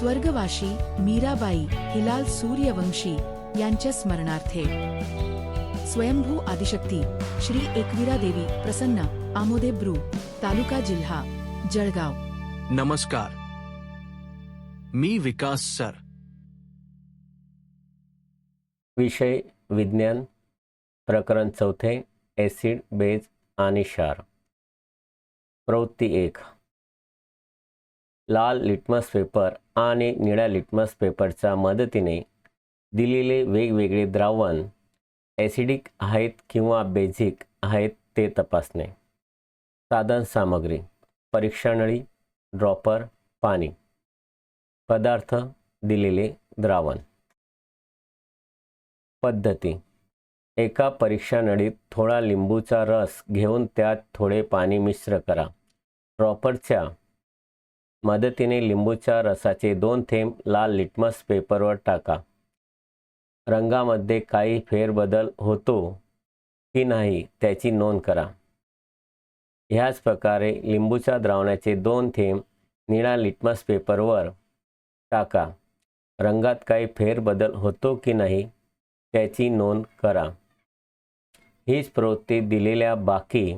स्वर्गवाशी मीराबाई हिलाल सूर्यवंशी यांच्या स्मरणार्थे. स्वयंभू आदिशक्ती श्री एकविरा देवी प्रसन्न आमोदे ब्रू तालुका जिल्हा जळगाव. नमस्कार. मी विकास सर. विषय विज्ञान प्रकरण चौथे ॲसिड बेज आणि क्षार. प्रवृत्ती एक. लाल लिटमस पेपर आणि निळ्या लिटमस पेपरच्या मदतीने दिलेले वेगवेगळे द्रावण ॲसिडिक आहेत किंवा बेझिक आहेत ते तपासणे. साधन सामग्री परीक्षणळी ड्रॉपर पाणी. पदार्थ दिलेले द्रावण. पद्धती. एका परीक्षानळीत थोडा लिंबूचा रस घेऊन त्यात थोडे पाणी मिश्र करा. ड्रॉपरच्या मदतीने लिंबूच्या रसाचे दोन थेंब लाल लिटमस पेपरवर टाका. रंगामध्ये काही फेरबदल होतो की नाही त्याची नोंद करा. ह्याच प्रकारे लिंबूच्या द्रावणाचे दोन थेंब निळा लिटमस पेपरवर टाका. रंगात काही फेरबदल होतो की नाही त्याची नोंद करा. हीच प्रवृत्ती दिलेल्या बाकी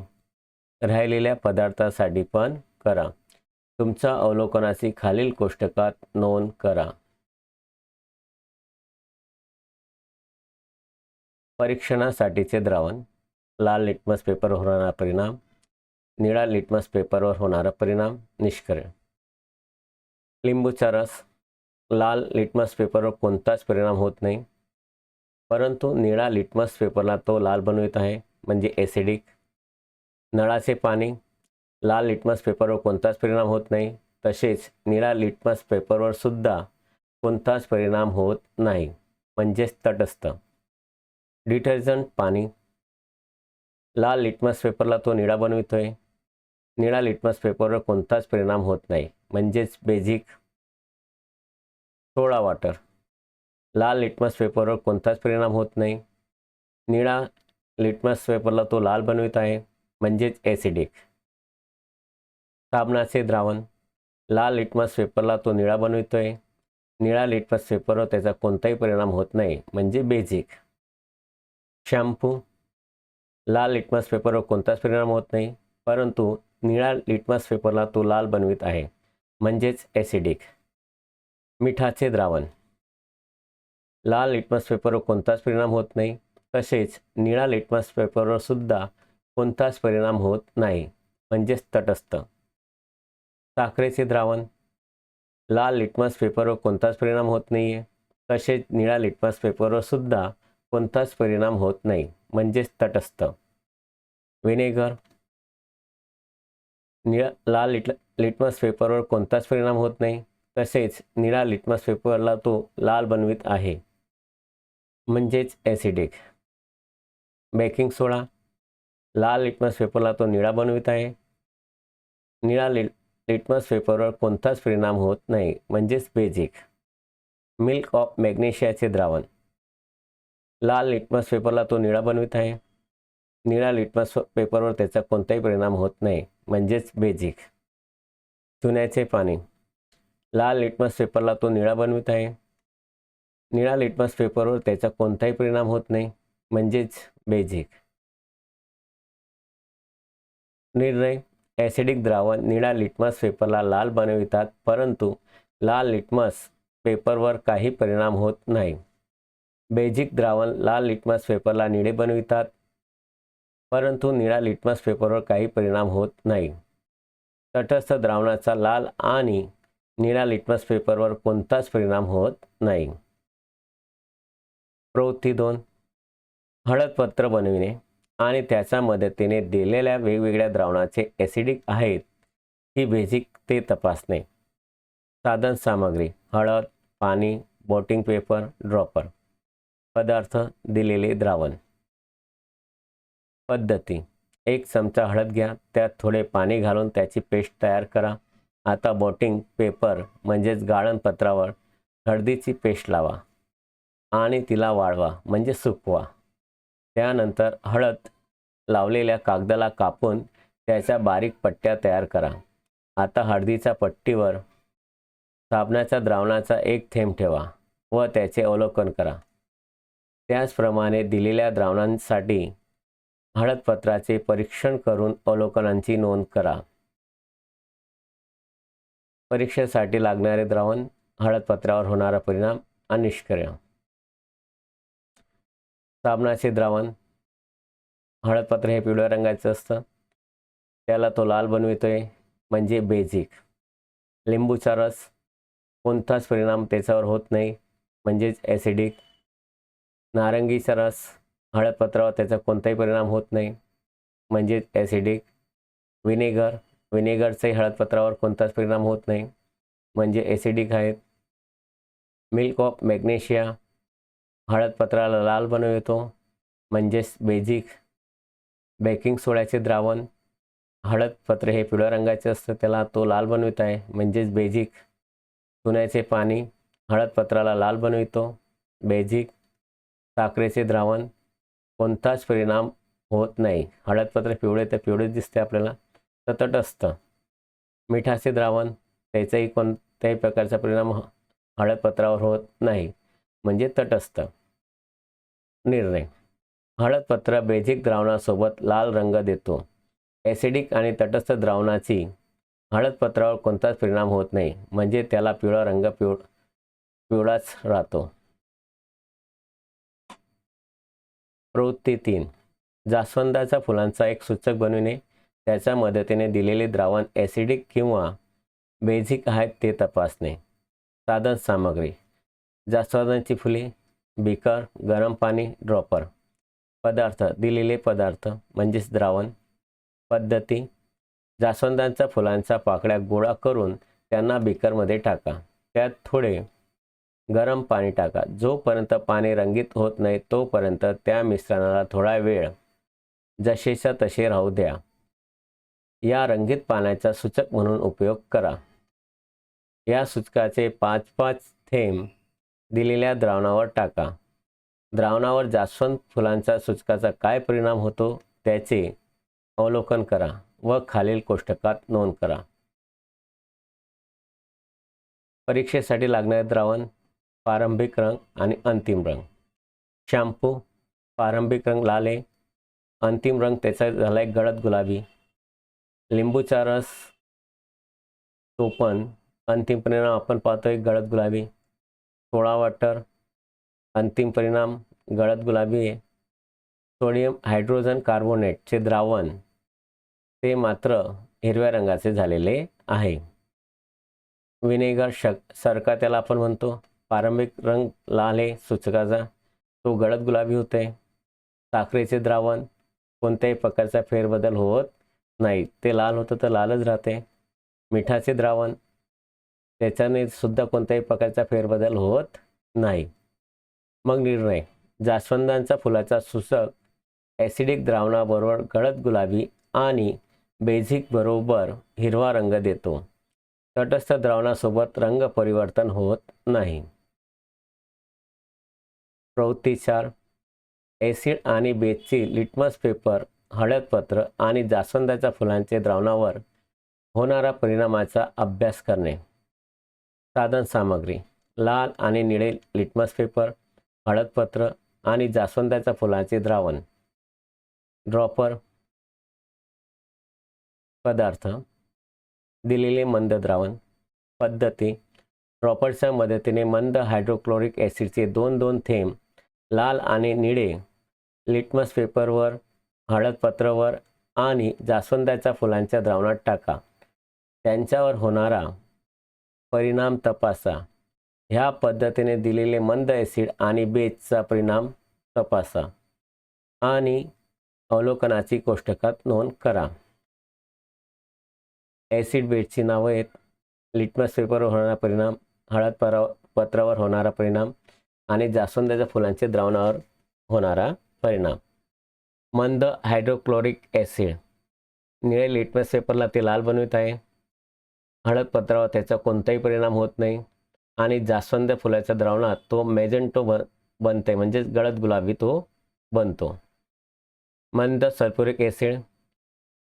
राहिलेल्या पदार्थासाठी पण करा. तुमच्या अवलोकनाची खालील कोष्टकात नोंद करा. परीक्षणासाठीचे द्रावण लाल लिटमस पेपरवर होणारा परिणाम निळा लिटमस पेपरवर होणारा परिणाम निष्क्रिय. लिंबूचा रस लाल लिटमस पेपरवर कोणताच परिणाम होत नाही परंतु निळा लिटमस पेपरला तो लाल बनवित आहे म्हणजे ॲसिडिक नळाचे पाणी लाल लिटमस पेपरवर कोणताच परिणाम होत नाही. तसेच निळा लिटमस पेपरवर सुद्धा कोणताच परिणाम होत नाही. म्हणजेच तटस्थ. डिटर्जंट पाणी. लाल लिटमस पेपरला तो निळा बनवितोय. निळा लिटमस पेपरवर कोणताच परिणाम होत नाही. म्हणजेच बेझिक सोळा वॉटर लाल लिटमस पेपरवर कोणताच परिणाम होत नाही. निळा लिटमस पेपरला तो लाल बनवित आहे. म्हणजेच ॲसिडिक साबणाचे द्रावण. लाल लिटमस पेपरला तो निळा बनवितोय. निळा लिटमस पेपरवर त्याचा कोणताही परिणाम होत नाही म्हणजे बेझिक शॅम्पू लाल लिटमस पेपरवर कोणताच परिणाम होत नाही परंतु निळा लिटमस पेपरला तो लाल बनवित आहे म्हणजेच ॲसिडिक मिठाचे द्रावण. लाल लिटमस पेपरवर कोणताच परिणाम होत नाही तसेच निळा लिटमस पेपरवर सुद्धा कोणताच परिणाम होत नाही म्हणजेच तटस्थ. साखरेचे द्रावण. लाल लिटमस पेपरवर कोणताच परिणाम होत नाही आहे तसेच निळा लिटमस पेपरवर सुद्धा कोणताच परिणाम होत नाही. म्हणजेच तटस्थ. विनेगर निळा लाल लिट लिटमस पेपरवर कोणताच परिणाम होत नाही. तसेच निळा लिटमस पेपरला तो लाल बनवित आहे. म्हणजेच ॲसिडिक बेकिंग सोडा लाल लिटमस पेपरला तो निळा बनवित आहे. निळा लिट लिटमस पेपरवर कोणताच परिणाम होत नाही. म्हणजेच बेझिक मिल्क ऑफ मॅग्नेशियाचे द्रावण. लाल लिटमस पेपरला तो निळा बनवित आहे. निळा लिटमस पेपरवर त्याचा कोणताही परिणाम होत नाही. म्हणजेच बेझिक चुन्याचे पाणी. लाल लिटमस पेपरला तो निळा बनवित आहे. निळा लिटमस पेपरवर त्याचा कोणताही परिणाम होत नाही. म्हणजेच बेझिक निर्णय. ॲसिडिक द्रावण निळा लिटमस पेपरला लाल बनवितात परंतु लाल लिटमस पेपरवर काही परिणाम होत नाही. बेजिक द्रावण लाल लिटमस पेपरला निळे बनवितात परंतु निळा लिटमस पेपरवर काही परिणाम होत नाही. तटस्थ द्रावणाचा लाल आणि निळा लिटमस पेपरवर कोणताच परिणाम होत नाही. प्रवृत्ती दोन. हळदपत्र बनविणे. आणि त्याच्या मदतीने दिलेल्या वेगवेगळ्या द्रावणाचे ॲसिडिक आहेत ही बेझिक ते तपासणे. साधन सामग्री हळद पाणी बोटिंग पेपर ड्रॉपर पदार्थ दिलेले द्रावण. पद्धती एक चमचा हळद घ्या त्यात थोडे पाणी घालून त्याची पेस्ट तयार करा. आता बोटिंग पेपर म्हणजेच गाळणपत्रावर हळदीची पेस्ट लावा आणि तिला वाळवा म्हणजे सुकवा. त्यानंतर हळद लावलेल्या कागदाला कापून त्याच्या बारीक पट्ट्या तयार करा. आता हळदीच्या पट्टीवर साबणाच्या द्रावणाचा एक थेंब ठेवा व त्याचे अवलोकन करा. त्याचप्रमाणे दिलेल्या द्रावणांसाठी हळदपत्राचे परीक्षण करून अवलोकनांची नोंद करा. परीक्षेसाठी लागणारे द्रावण हळदपत्रावर होणारा परिणाम आणि निष्क्रिय साबणाचे द्रावण हळदपत्र हे पिवळ्या रंगाचं असतं. त्याला तो लाल बनवितोय म्हणजे बेजिक लिंबूचा रस कोणताच परिणाम त्याच्यावर होत नाही म्हणजेच ॲसिडिक नारंगीचा रस हळदपत्रावर त्याचा कोणताही परिणाम होत नाही म्हणजेच ॲसिडिक विनेगर विनेगरचाही हळदपत्रावर कोणताच परिणाम होत नाही म्हणजे ॲसिडिक आहेत. मिल्क ऑफ मॅग्नेशिया हळदपत्राला लाल बनवितो म्हणजेच बेजिक बेकिंग सोड्याचे द्रावण हळदपत्र हे पिवळ्या रंगाचे असतं त्याला तो लाल बनवित आहे. म्हणजेच बेजिक चुन्याचे पाणी हळदपत्राला लाल बनवितो. बेजिक साखरेचे द्रावण कोणताच परिणाम होत नाही. हळदपत्र पिवळे तर पिवळेच दिसते आपल्याला. सतट असतं. मिठाचे द्रावण त्याचाही कोणत्याही प्रकारचा परिणाम ह- हळदपत्रावर होत नाही. म्हणजे तटस्थ. निर्णय. हळदपत्र बेझिक द्रावणासोबत लाल रंग देतो. ॲसिडिक आणि तटस्थ द्रावणाची हळदपत्रावर कोणताच परिणाम होत नाही. म्हणजे त्याला पिवळा रंग पिव पिवळाच राहतो. प्रवृत्ती तीन. जास्वंदाच्या फुलांचा एक सूचक बनविणे. त्याच्या मदतीने दिलेले द्रावण ॲसिडिक किंवा बेझिक आहेत ते तपासणे. साधन सामग्री. जास्वंदाची फुले बिकर गरम पाणी ड्रॉपर. पदार्थ दिलेले पदार्थ म्हणजेच द्रावण. पद्धती जास्वंदांच्या फुलांच्या पाकळ्या गोळा करून त्यांना बिकरमध्ये टाका. त्यात थोडे गरम पाणी टाका. जोपर्यंत पाणी रंगीत होत नाही तोपर्यंत त्या मिश्रणाला थोडा वेळ जसेच्या तसे राहू द्या. या रंगीत पाण्याचा सूचक म्हणून उपयोग करा. या सूचकाचे पाच पाच थेंब दिलेल्या द्रावणावर टाका. द्रावणावर जास्वंद फुलांचा सूचकाचा काय परिणाम होतो त्याचे अवलोकन करा व खालील कोष्टकात नोंद करा. परीक्षेसाठी लागणारे द्रावण प्रारंभिक रंग आणि अंतिम रंग. शॅम्पू प्रारंभिक रंग लाल आहे. अंतिम रंग त्याचा झाला आहे गडद गुलाबी. लिंबूचा रस तो पण अंतिम परिणाम आपण पाहतोय गडद गुलाबी. सोळा वॉटर अंतिम परिणाम गडद गुलाबी आहे. सोडियम हायड्रोजन कार्बोनेटचे द्रावण ते मात्र हिरव्या रंगाचे झालेले आहे. विनेगर शक सरका त्याला आपण म्हणतो. प्रारंभिक रंग लाल आहे सूचकाचा तो गडद गुलाबी होते. साखरेचे द्रावण कोणत्याही प्रकारचा फेरबदल होत नाही. ते लाल होतं तर लालच राहते. मिठाचे द्रावण त्याच्याने सुद्धा कोणत्याही प्रकारचा फेरबदल होत नाही. मग निर्णय. जास्वंदांचा फुलाचा सूचक ॲसिडिक द्रावणाबरोबर गडद गुलाबी आणि बेझिक बरोबर हिरवा रंग देतो. तटस्थ द्रावणासोबत रंग परिवर्तन होत नाही. प्रवृत्तीचार. ॲसिड आणि बेजची लिटमस पेपर हळदपत्र आणि जास्वंदाच्या फुलांचे द्रावणावर होणारा परिणामाचा अभ्यास करणे. साधन सामग्री लाल आणि निळे लिटमस पेपर हळदपत्र आणि जास्वंदाच्या फुलांचे द्रावण. ड्रॉपर पदार्थ. दिलेले मंद द्रावण. पद्धती. ड्रॉपरच्या मदतीने मंद हायड्रोक्लोरिक ॲसिडचे दोन दोन थेंब लाल आणि निळे लिटमस पेपरवर हळदपत्रावर आणि जास्वंदाच्या फुलांच्या द्रावणात टाका. त्यांच्यावर होणारा परिणाम तपासा. ह्या पद्धतीने दिलेले मंद ॲसिड आणि बेजचा परिणाम तपासा. आणि अवलोकनाची कोष्टकात नोंद करा. ॲसिड बेजची नावं आहेत. लिटमस पेपरवर होणारा परिणाम हळद परा पत्रावर होणारा परिणाम आणि जास्वंदाच्या फुलांचे द्रावणावर होणारा परिणाम. मंद हायड्रोक्लोरिक ॲसिड. निळे लिटमस पेपरला ते लाल बनवित आहे. हळद पत्रावर त्याचा कोणताही परिणाम होत नाही. आणि जास्वंद फुलाच्या द्रावणात तो मेजेंटो बन बनते. म्हणजेच गळद गुलाबी तो बनतो. मंद सल्फ्युरिक ॲसिड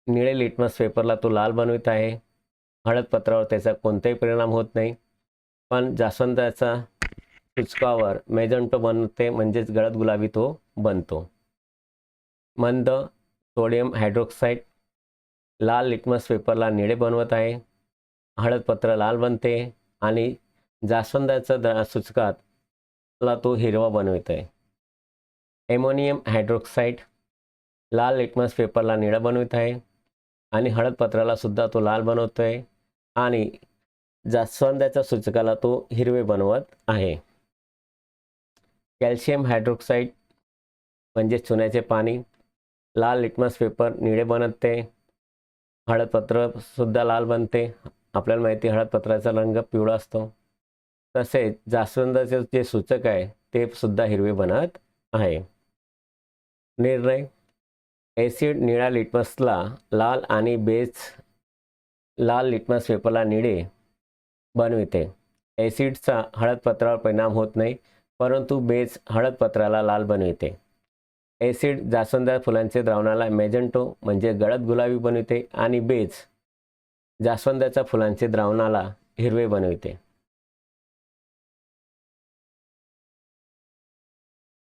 निळे लिटमस पेपरला तो लाल बनवित आहे. हळद पत्रावर त्याचा कोणताही परिणाम होत नाही. पण जास्वंदाचा सुचकावर मेजंटो बनते म्हणजेच गळद गुलाबी तो बनतो. मंद सोडियम हायड्रोक्साईड लाल लिटमस पेपरला निळे बनवत आहे. हळदपत्र लाल बनते आणि जास्वंदाचा सूचकात सूचकातला तो हिरवा बनवित आहे ॲमोनियम हायड्रोक्साईड लाल लिटमस पेपरला निळा बनवित आहे आणि हळदपत्राला सुद्धा तो लाल बनवतो आहे आणि जास्वंदाच्या सूचकाला तो हिरवे बनवत आहे. कॅल्शियम हायड्रोक्साईड म्हणजे चुन्याचे पाणी लाल लिटमस पेपर निळे बनते हळदपत्र सुद्धा लाल बनते आपल्याला माहिती हळद पत्राचा रंग पिवळा असतो. तसेच जास्वंदाचे जे सूचक आहे ते सुद्धा हिरवे बनत आहे. निर्णय. ॲसिड निळ्या लिटमसला लाल आणि बेस लाल लिटमस पेपरला निळे बनविते. ॲसिडचा हळदपत्रावर परिणाम होत नाही परंतु बेस हळदपत्राला लाल बनविते. ॲसिड जास्वंदा फुलांचे द्रावणाला मेजंटो म्हणजे गडद गुलाबी बनविते आणि बेज जास्वंदाच्या फुलांचे द्रावणाला हिरवे बनविते.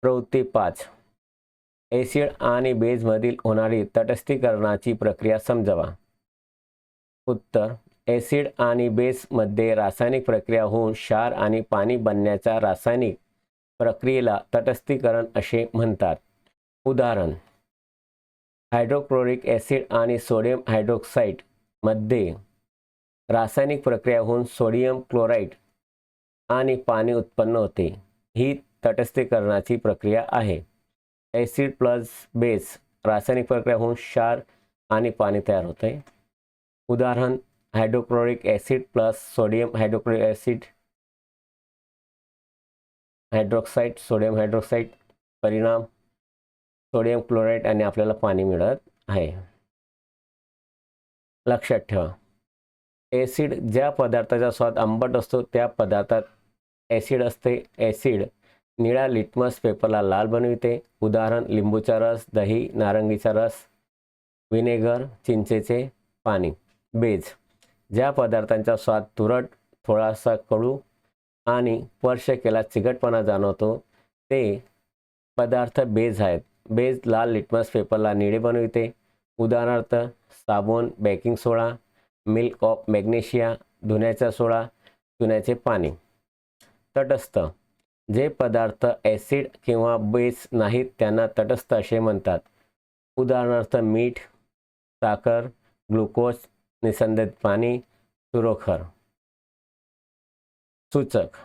प्रवृत्ती पाच. एसिड आणि बेजमधील होणारी तटस्थीकरणाची प्रक्रिया समजावा. उत्तर. ॲसिड आणि बेसमध्ये रासायनिक प्रक्रिया होऊन क्षार आणि पाणी बनण्याच्या रासायनिक प्रक्रियेला तटस्थीकरण असे म्हणतात. उदाहरण. हायड्रोक्लोरिक ॲसिड आणि सोडियम हायड्रोक्साईड मध्ये रासायनिक प्रक्रिया होऊन सोडियम क्लोराईड आणि पाणी उत्पन्न होते. ही तटस्थीकरणाची प्रक्रिया आहे. ॲसिड प्लस बेस रासायनिक प्रक्रिया होऊन क्षार आणि पाणी तयार होते. उदाहरण hydrochloric acid plus sodium hydrochloric acid hydroxide sodium hydroxide परिणाम सोडियम क्लोराईड आणि आपल्याला पाणी मिळत आहे. लक्षात ठेवा. ॲसिड ज्या पदार्थाचा स्वाद आंबट असतो त्या पदार्थात ॲसिड असते. ॲसिड निळ्या लिटमस पेपरला लाल बनविते. उदाहरण लिंबूचा रस दही नारंगीचा रस विनेगर चिंचेचे पाणी. बेज ज्या पदार्थांचा स्वाद तुरट थोडासा कडू आणि स्पर्श केला चिकटपणा जाणवतो ते पदार्थ बेज आहेत. बेज लाल लिटमस पेपरला निळे बनविते. उदाहरणार्थ साबण baking soda milk of magnesia धुण्याचा सोडा चुन्याचे पाणी. तटस्थ. जे पदार्थ ॲसिड किंवा बेस नाहीत त्यांना तटस्थ असे म्हणतात. उदाहरणार्थ मीठ साखर ग्लुकोज निसंदित पाणी सुरोखर. सूचक.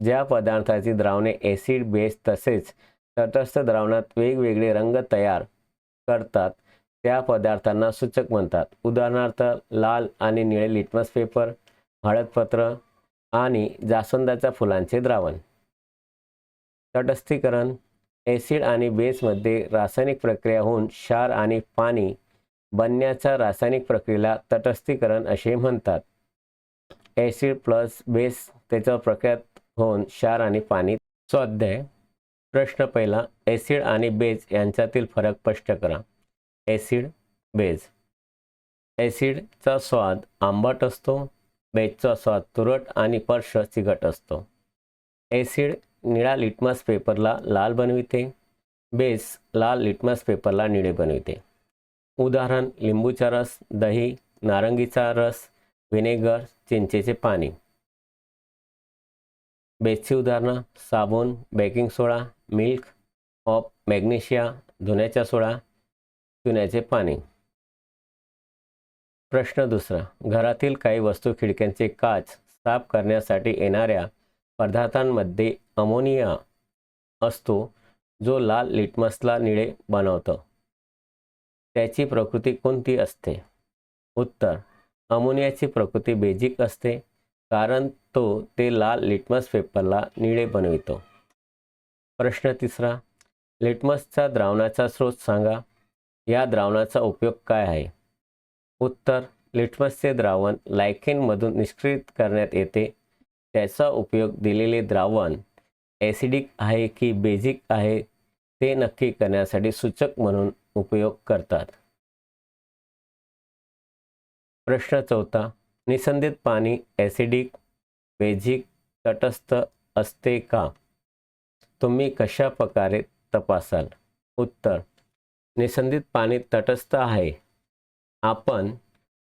ज्या पदार्थाची द्रावणे ॲसिड बेस तसेच तटस्थ द्रावणात वेगवेगळे रंग तयार करतात त्या पदार्थांना सूचक म्हणतात. उदाहरणार्थ लाल आणि निळे लिटमस पेपर हळदपत्र आणि जास्वंदाच्या फुलांचे द्रावण. तटस्थीकरण ॲसिड आणि बेसमध्ये रासायनिक प्रक्रिया होऊन क्षार आणि पाणी बनण्याच्या रासायनिक प्रक्रियेला तटस्थीकरण असे म्हणतात. ॲसिड प्लस बेस त्याच्यावर प्रक्रिया होऊन क्षार आणि पाणी स्वाध्याय. प्रश्न पहिला ॲसिड आणि बेस यांच्यातील फरक स्पष्ट करा. ॲसिड बेज ॲसिडचा स्वाद आंबट असतो बेजचा स्वाद तुरट आणि पर्श चिकट असतो. ॲसिड निळा लिटमस पेपरला लाल बनविते बेस लाल लिटमस पेपरला निळे बनविते. उदाहरण लिंबूचा रस दही नारंगीचा रस व्हिनेगर चिंचेचे पाणी. बेसची उदाहरणं साबण baking soda milk of magnesia धुण्याचा सोडा पिण्याचे पाणी. प्रश्न दुसरा. घरातील काही वस्तू खिडक्यांचे काच साफ करण्यासाठी येणाऱ्या पदार्थांमध्ये अमोनिया असतो जो लाल लिटमसला निळे बनवतो. त्याची प्रकृती कोणती असते? उत्तर. अमोनियाची प्रकृती बेजिक असते कारण तो ते लाल लिटमस पेपरला निळे बनवितो. प्रश्न तिसरा. लिटमसचा द्रावणाचा स्रोत सांगा. या द्रावणाचा उपयोग काय आहे? उत्तर लिटमसचे द्रावण लायकेनमधून निष्क्रित करण्यात येते. त्याचा उपयोग दिलेले द्रावण ॲसिडिक आहे की बेजिक आहे ते नक्की करण्यासाठी सूचक म्हणून उपयोग करतात. प्रश्न चौथा निसंदित पाणी ॲसिडिक बेझिक तटस्थ असते का? तुम्ही कशा प्रकारे तपासाल? उत्तर निसंदित पाणी तटस्थ आहे. आपण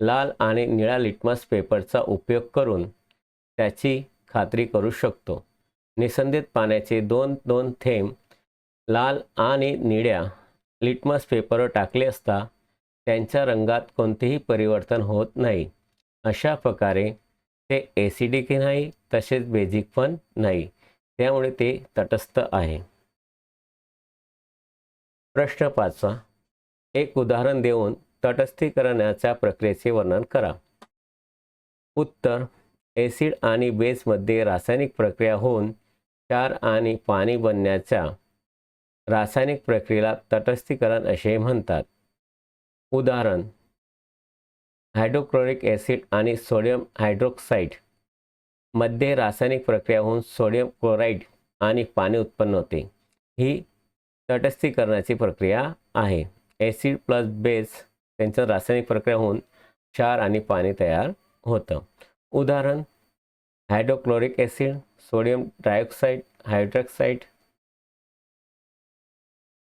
लाल आणि निळा लिटमस पेपरचा उपयोग करून त्याची खात्री करू शकतो. निसंदित पाण्याचे दोन दोन थेंब लाल आणि निळ्या लिटमस पेपरवर टाकले असता त्यांच्या रंगात कोणतेही परिवर्तन होत नाही. अशा प्रकारे ते एसिडिक नाही तसेच बेजिक पण नाही. त्यामुळे ते तटस्थ आहे. प्रश्न पाचवा एक उदाहरण देऊन तटस्थीकरणाच्या प्रक्रियेचे वर्णन करा. उत्तर ॲसिड आणि बेसमध्ये रासायनिक प्रक्रिया होऊन क्षार आणि पाणी बनण्याच्या रासायनिक प्रक्रियेला तटस्थीकरण असे म्हणतात. उदाहरण हायड्रोक्लोरिक ॲसिड आणि सोडियम हायड्रोक्साईडमध्ये रासायनिक प्रक्रिया होऊन सोडियम क्लोराईड आणि पाणी उत्पन्न होते. ही तटस्थीकरणाची प्रक्रिया आहे. ॲसिड प्लस बेस त्यांचं रासायनिक प्रक्रिया होऊन क्षार आणि पाणी तयार होतं. उदाहरण hydrochloric acid sodium dioxide hydroxide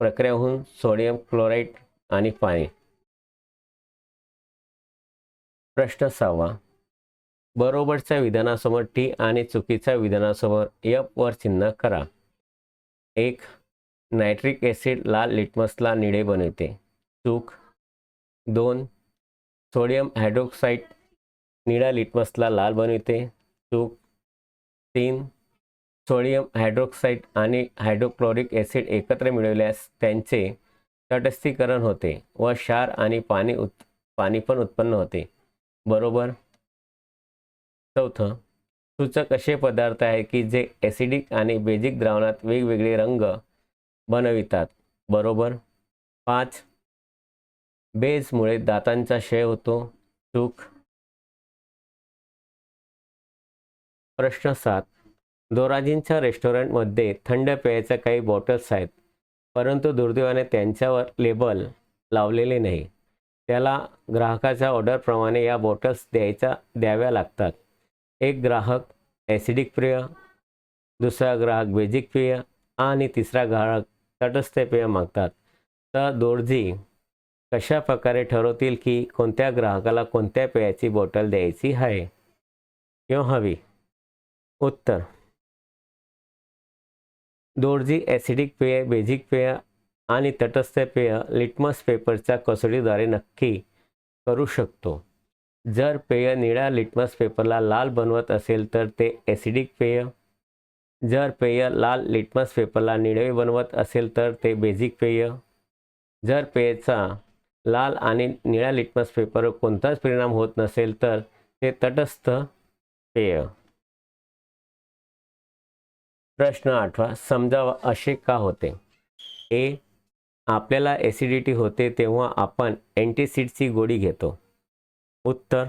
प्रक्रिया होऊन सोडियम क्लोराईड आणि पाणी. प्रश्न सहावा. बरोबरच्या विधानासमोर टी आणि चुकीच्या विधानासमोर एफ वर चिन्ह करा. एक नायट्रिक ॲसिड लाल लिटमसला निळे बनवते. चूक दोन. सोडियम हायड्रोक्साईड निळ्या लिटमसला लाल बनवते. चूक तीन. सोडियम हायड्रोक्साईड आणि हायड्रोक्लोरिक ॲसिड एकत्र मिळवल्यास त्यांचे तटस्थीकरण होते व क्षार आणि पाणी उत् पाणी पण उत्पन्न होते. बरोबर? चौथं. सूचक असे पदार्थ आहे की जे ॲसिडिक आणि बेजिक द्रावणात वेगवेगळे रंग बनवितात. बरोबर? पाच. बेजमुळे दातांचा क्षय होतो. चूक प्रश्न सात. दोराजींच्या रेस्टॉरंटमध्ये थंड पेयाच्या काही बॉटल्स आहेत परंतु दुर्दैवाने त्यांच्यावर लेबल लावलेले नाही. त्याला ग्राहकाच्या ऑर्डरप्रमाणे या बॉटल्स द्यायच्या द्याव्या लागतात. एक ग्राहक ॲसिडिक प्रिय दुसरा ग्राहक बेजिक प्रिय आणि तिसरा ग्राहक तटस्थ पेय मागतात. तर दोर्जी कशा प्रकारे ठरवतील की कोणत्या ग्राहकाला कोणत्या पेयाची बॉटल द्यायची आहे? किंवा हवी. उत्तर. दोर्जी ॲसिडिक पेय बेजिक पेय आणि तटस्थ पेय लिटमस पेपरच्या कसोटीद्वारे नक्की करू शकतो. जर पेय निळ्या लिटमस पेपरला लाल बनवत असेल तर ते ॲसिडिक पेय जर पेय लाल लिटमस पेपरला निळवे बनवत असेल तर ते बेझिक पेय. जर पेयचा लाल आणि निळ्या लिटमस पेपरवर कोणताच परिणाम होत नसेल तर ते तटस्थ पेय. प्रश्न आठवा समजावा असे का होते? ए आपल्याला ॲसिडिटी होते तेव्हा आपण अँटीसिडची गोळी घेतो. उत्तर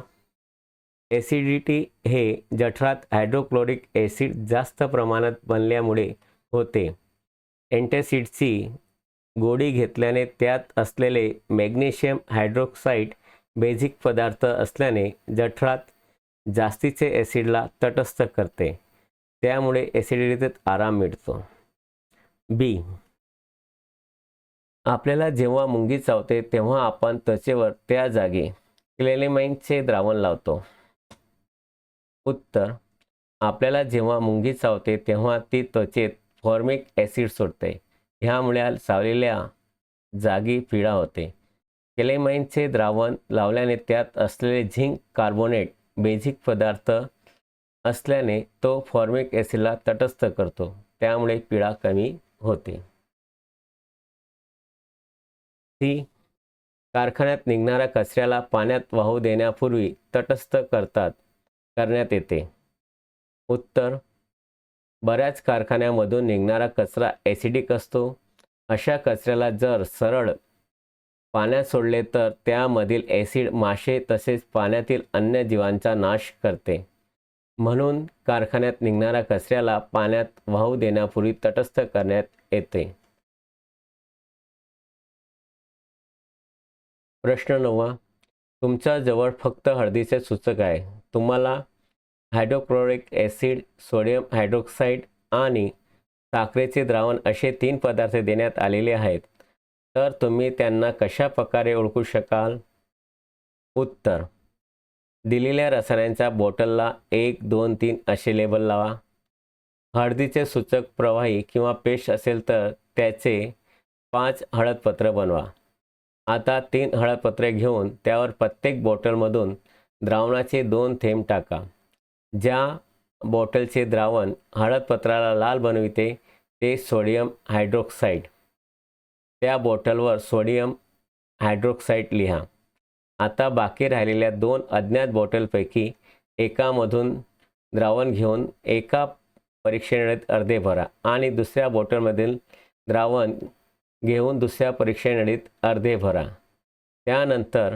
ॲसिडिटी हे जठरात हायड्रोक्लोरिक ॲसिड जास्त प्रमाणात बनल्यामुळे होते. अँटॅसिडची गोडी घेतल्याने त्यात असलेले मॅग्नेशियम हायड्रोक्साईड बेझिक पदार्थ असल्याने जठरात जास्तीचे ॲसिडला तटस्थ करते. त्यामुळे ॲसिडिटीत आराम मिळतो. बी. आपल्याला जेव्हा मुंगी चावते तेव्हा आपण त्वचेवर त्या जागी क्लेलेमाइनचे द्रावण लावतो. उत्तर आपल्याला जेव्हा मुंगी चावते तेव्हा ती त्वचेत फॉर्मिक ॲसिड सोडते. ह्यामुळे चावलेल्या जागी पिडा होते. केलेमाईनचे द्रावण लावल्याने त्यात असलेले झिंक कार्बोनेट बेझिक पदार्थ असल्याने तो फॉर्मिक ॲसिडला तटस्थ करतो. त्यामुळे पिळा कमी होते. ती कारखान्यात निघणाऱ्या कचऱ्याला पाण्यात वाहू देण्यापूर्वी तटस्थ करतात. करण्यात येते. उत्तर. बऱ्याच कारखान्यामधून निघणारा कचरा ॲसिडिक असतो. अशा कचऱ्याला जर सरळ पाण्यात सोडले तर त्यामधील ॲसिड मासे तसेच पाण्यातील अन्य जीवांचा नाश करते. म्हणून कारखान्यात निघणाऱ्या कचऱ्याला पाण्यात वाहू देण्यापूर्वी तटस्थ करण्यात येते. प्रश्न नववा. तुमच्या जवळ फक्त हळदीचे सूचक आहे. तुम्हाला हायड्रोक्लोरिक ॲसिड सोडियम हायड्रोक्साईड आणि साखरेचे द्रावण असे तीन पदार्थ देण्यात आलेले आहेत. तर तुम्ही त्यांना कशा प्रकारे ओळखू शकाल? उत्तर. दिलेल्या रसायनांच्या बॉटलला एक दोन तीन असे लेबल लावा. हळदीचे सूचक प्रवाही किंवा पेस्ट असेल तर त्याचे पाच हळदपत्र बनवा. आता तीन हळदपत्रे घेऊन त्यावर प्रत्येक बॉटलमधून द्रावणाचे दोन थेंब टाका. ज्या बॉटलचे द्रावण हळदपत्राला लाल बनविते ते सोडियम हायड्रोक्साईड. त्या बॉटलवर सोडियम हायड्रोक्साईड लिहा. आता बाकी राहिलेल्या दोन अज्ञात बॉटलपैकी एकामधून द्रावण घेऊन एका परीक्षेनळीत अर्धे भरा आणि दुसऱ्या बॉटलमधील द्रावण घेऊन दुसऱ्या परीक्षेनळीत अर्धे भरा. त्यानंतर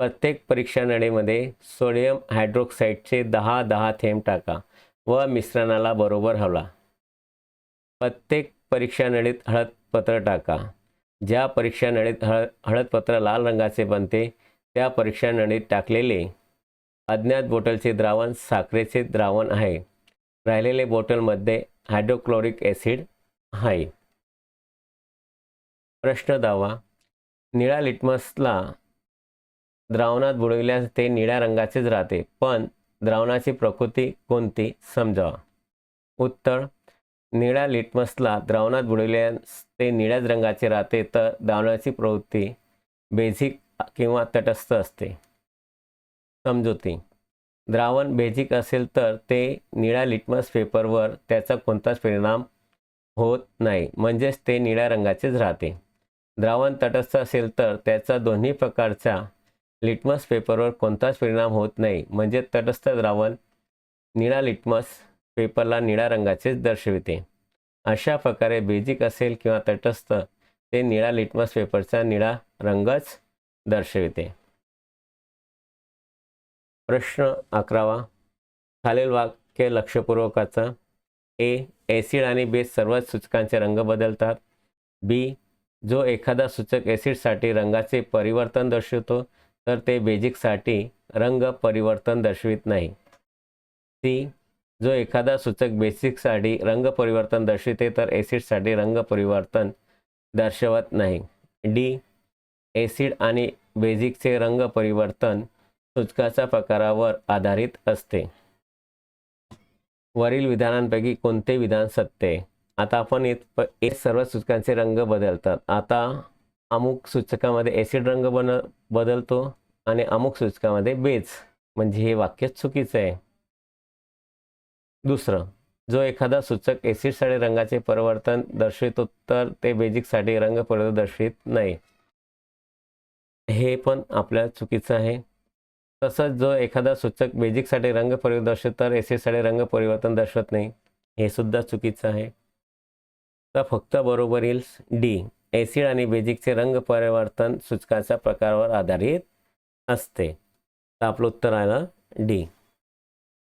प्रत्येक परीक्षानळीमध्ये सोडियम हायड्रोक्साईडचे दहा दहा थेंब टाका व मिश्रणाला बरोबर हवला प्रत्येक परीक्षानळीत हळदपत्र टाका. ज्या परीक्षानळीत हळ हळदपत्र लाल रंगाचे बनते त्या परीक्षानळीत टाकलेले अज्ञात बॉटलचे द्रावण साखरेचे द्रावण आहे. राहिलेले बॉटलमध्ये हायड्रोक्लोरिक ॲसिड आहे. प्रश्न दावा. निळा लिटमसला द्रावणात बुडविल्यास ते निळ्या रंगाचेच राहते. पण द्रावणाची प्रकृती कोणती? समजावा. उत्तर. निळ्या लिटमसला द्रावणात बुडविल्यास ते निळ्याच रंगाचे राहते तर द्रावणाची प्रवृत्ती बेझिक किंवा तटस्थ असते. समजुती. द्रावण बेझिक असेल तर ते निळ्या लिटमस पेपरवर त्याचा कोणताच परिणाम होत नाही म्हणजेच ते निळ्या रंगाचेच राहते. द्रावण तटस्थ असेल तर त्याचा दोन्ही प्रकारचा लिटमस पेपरवर कोणताच परिणाम होत नाही. म्हणजे तटस्थ द्रावण निळा लिटमस पेपरला निळ्या रंगाचेच दर्शविते. अशा प्रकारे बेजिक असेल किंवा तटस्थ ते निळा लिटमस पेपरचा निळा रंगच दर्शविते. प्रश्न अकरावा. खालील वाक्य लक्षपूर्वकाचा. ए ॲसिड आणि बेस सर्वच सूचकांचे रंग बदलतात. बी जो एखादा सूचक ॲसिडसाठी रंगाचे परिवर्तन दर्शवतो तर ते बेजिकसाठी रंग परिवर्तन दर्शवित नाही. सी जो एखादा सूचक बेसिकसाठी रंग परिवर्तन दर्शविते तर ॲसिडसाठी रंग परिवर्तन दर्शवत नाही. डी ॲसिड आणि बेझिकचे रंग परिवर्तन सूचकाच्या प्रकारावर आधारित असते. वरील विधानांपैकी कोणते विधान सत्य आहे? आता आपण इथ सर्व सूचकांचे रंग बदलतात. आता अमुक सूचकामध्ये ॲसिड रंग बन बदलतो आणि अमुक सूचकामध्ये बेज म्हणजे हे वाक्य चुकीचं आहे. दुसरं जो एखादा सूचक ॲसिडसाठी रंगाचे परिवर्तन दर्शवितो तर ते बेजिकसाठी रंग परिवर्तन दर्शवित नाही. हे पण आपल्या चुकीचं आहे. तसंच जो एखादा सूचक बेजिकसाठी रंग परिवर्तन दर्शवतो तर ॲसिडसाठी रंग परिवर्तन दर्शवत नाही. हे सुद्धा चुकीचं आहे. तर फक्त बरोबर येईल डी ॲसिड आणि बेजिकचे रंग परिवर्तन सूचकाच्या प्रकारावर आधारित असते. तर आपलं उत्तर आलं डी